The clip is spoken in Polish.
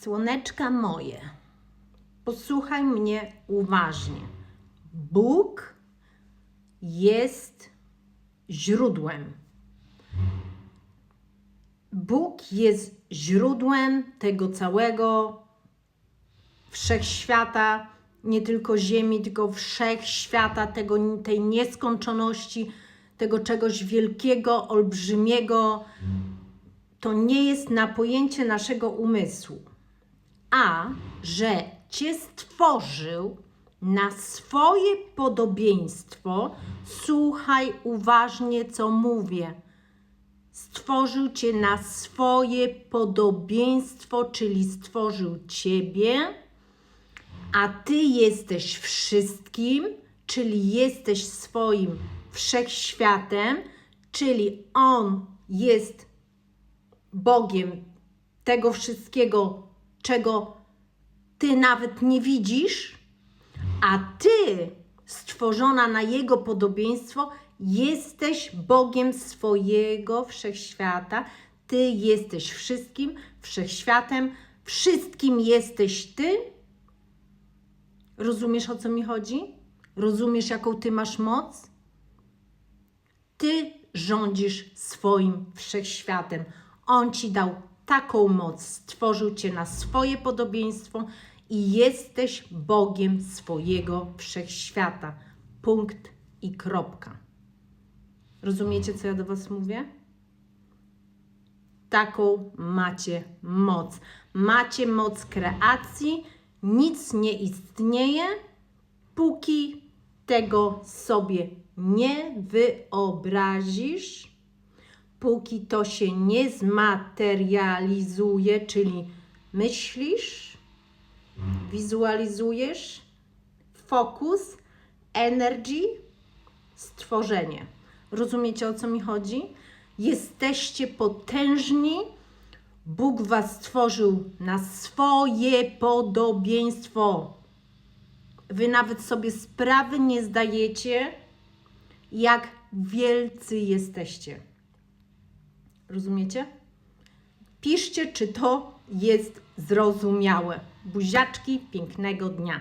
Słoneczka moje, posłuchaj mnie uważnie. Bóg jest źródłem. Bóg jest źródłem tego całego wszechświata, nie tylko Ziemi, tylko wszechświata, tego, tej nieskończoności, tego czegoś wielkiego, olbrzymiego. To nie jest na pojęcie naszego umysłu a że Cię stworzył na swoje podobieństwo, słuchaj uważnie, co mówię. Stworzył Cię na swoje podobieństwo, czyli stworzył Ciebie, a Ty jesteś wszystkim, czyli jesteś swoim wszechświatem, czyli On jest Bogiem tego wszystkiego, czego ty nawet nie widzisz, a ty, stworzona na Jego podobieństwo, jesteś Bogiem swojego wszechświata. Ty jesteś wszystkim, wszechświatem, wszystkim jesteś ty. Rozumiesz o co mi chodzi? Rozumiesz, jaką ty masz moc? Ty rządzisz swoim wszechświatem. On ci dał taką moc, stworzył cię na swoje podobieństwo i jesteś Bogiem swojego wszechświata. Punkt i kropka. Rozumiecie, co ja do Was mówię? Taką macie moc. Macie moc kreacji, nic nie istnieje, póki tego sobie nie wyobrazisz póki to się nie zmaterializuje, czyli myślisz, wizualizujesz, fokus, energy, stworzenie. Rozumiecie o co mi chodzi? Jesteście potężni. Bóg was stworzył na swoje podobieństwo. Wy nawet sobie sprawy nie zdajecie, jak wielcy jesteście. Rozumiecie? Piszcie, czy to jest zrozumiałe. Buziaczki, pięknego dnia.